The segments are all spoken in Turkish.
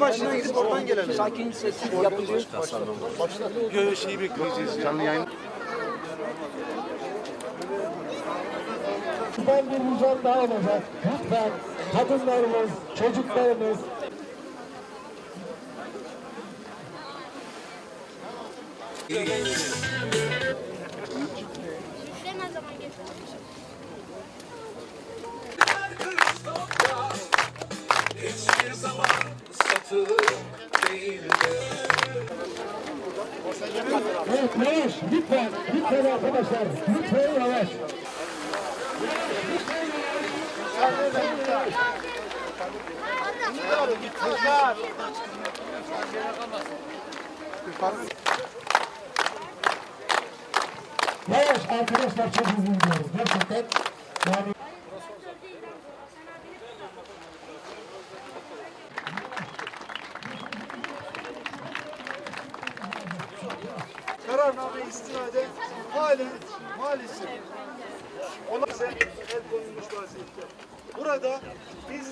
başına gidip oradan gelelim. Sakin sessiz yapılıyor. Göğe şeyi bekleyeceğiz. Canlı yayın. Bizden bir ricam daha olacak. Lütfen kadınlarımız, çocuklarımız, Ne evet yavaş, lütfen, lütfen arkadaşlar, lütfen yavaş. Yavaş arkadaşlar çok hızlı gidiyoruz gerçekten. Yani Kararname istinade halen maalesef ona el konulmuş vaziyette. Burada biz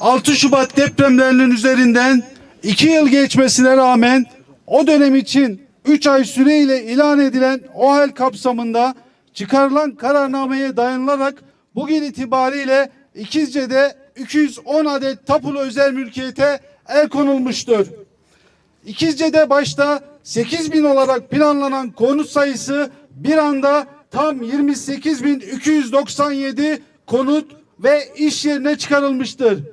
6 Şubat depremlerinin üzerinden 2 yıl geçmesine rağmen o dönem için 3 ay süreyle ilan edilen OHAL kapsamında çıkarılan kararnameye dayanılarak bugün itibariyle İkizce'de 210 adet tapulu özel mülkiyete el konulmuştur. İkizce'de başta 8 bin olarak planlanan konut sayısı bir anda tam 28.297 konut ve iş yerine çıkarılmıştır.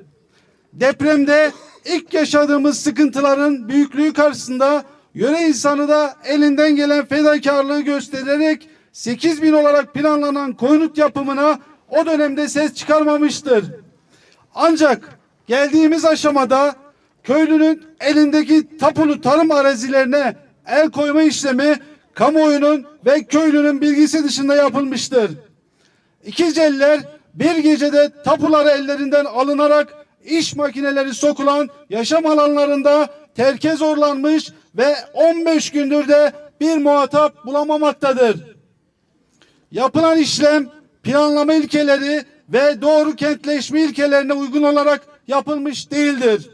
Depremde ilk yaşadığımız sıkıntıların büyüklüğü karşısında yöre insanı da elinden gelen fedakarlığı göstererek 8 bin olarak planlanan konut yapımına o dönemde ses çıkarmamıştır. Ancak geldiğimiz aşamada köylünün elindeki tapulu tarım arazilerine el koyma işlemi kamuoyunun ve köylünün bilgisi dışında yapılmıştır. İkizceliler bir gecede tapuları ellerinden alınarak iş makineleri sokulan yaşam alanlarında terke zorlanmış ve 15 gündür de bir muhatap bulamamaktadır. Yapılan işlem planlama ilkeleri ve doğru kentleşme ilkelerine uygun olarak yapılmış değildir.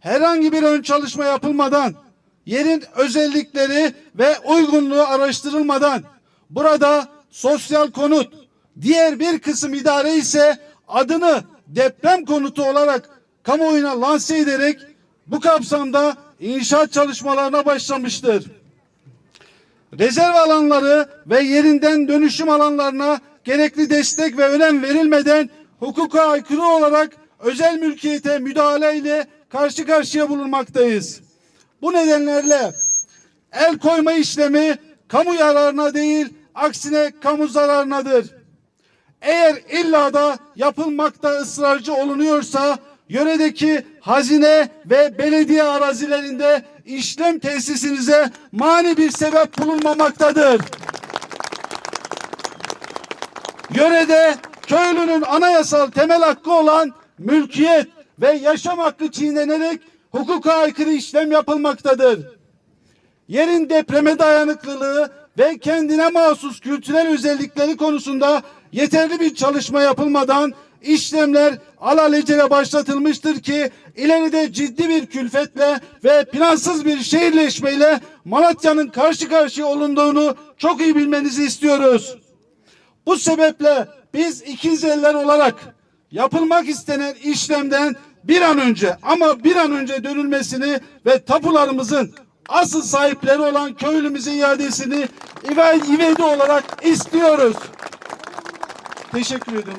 Herhangi bir ön çalışma yapılmadan, yerin özellikleri ve uygunluğu araştırılmadan burada sosyal konut, diğer bir kısım idare ise adını deprem konutu olarak kamuoyuna lanse ederek bu kapsamda inşaat çalışmalarına başlamıştır rezerv alanları ve yerinden dönüşüm alanlarına gerekli destek ve önem verilmeden hukuka aykırı olarak özel mülkiyete müdahale ile karşı karşıya bulunmaktayız. Bu nedenlerle el koyma işlemi kamu yararına değil aksine kamu zararınadır. Eğer illa da yapılmakta ısrarcı olunuyorsa yöredeki hazine ve belediye arazilerinde işlem tesisinize mani bir sebep bulunmamaktadır. Yörede köylünün anayasal temel hakkı olan mülkiyet ve yaşam hakkı çiğnenerek hukuka aykırı işlem yapılmaktadır yerin depreme dayanıklılığı ve kendine mahsus kültürel özellikleri konusunda yeterli bir çalışma yapılmadan işlemler alelacele başlatılmıştır ki ileride ciddi bir külfetle ve plansız bir şehirleşmeyle Malatya'nın karşı karşıya olunduğunu çok iyi bilmenizi istiyoruz. Bu sebeple biz ikizler olarak yapılmak istenen işlemden bir an önce ama bir an önce dönülmesini ve tapularımızın asıl sahipleri olan köylümüze iadesini ivedi olarak istiyoruz. Teşekkür ederim.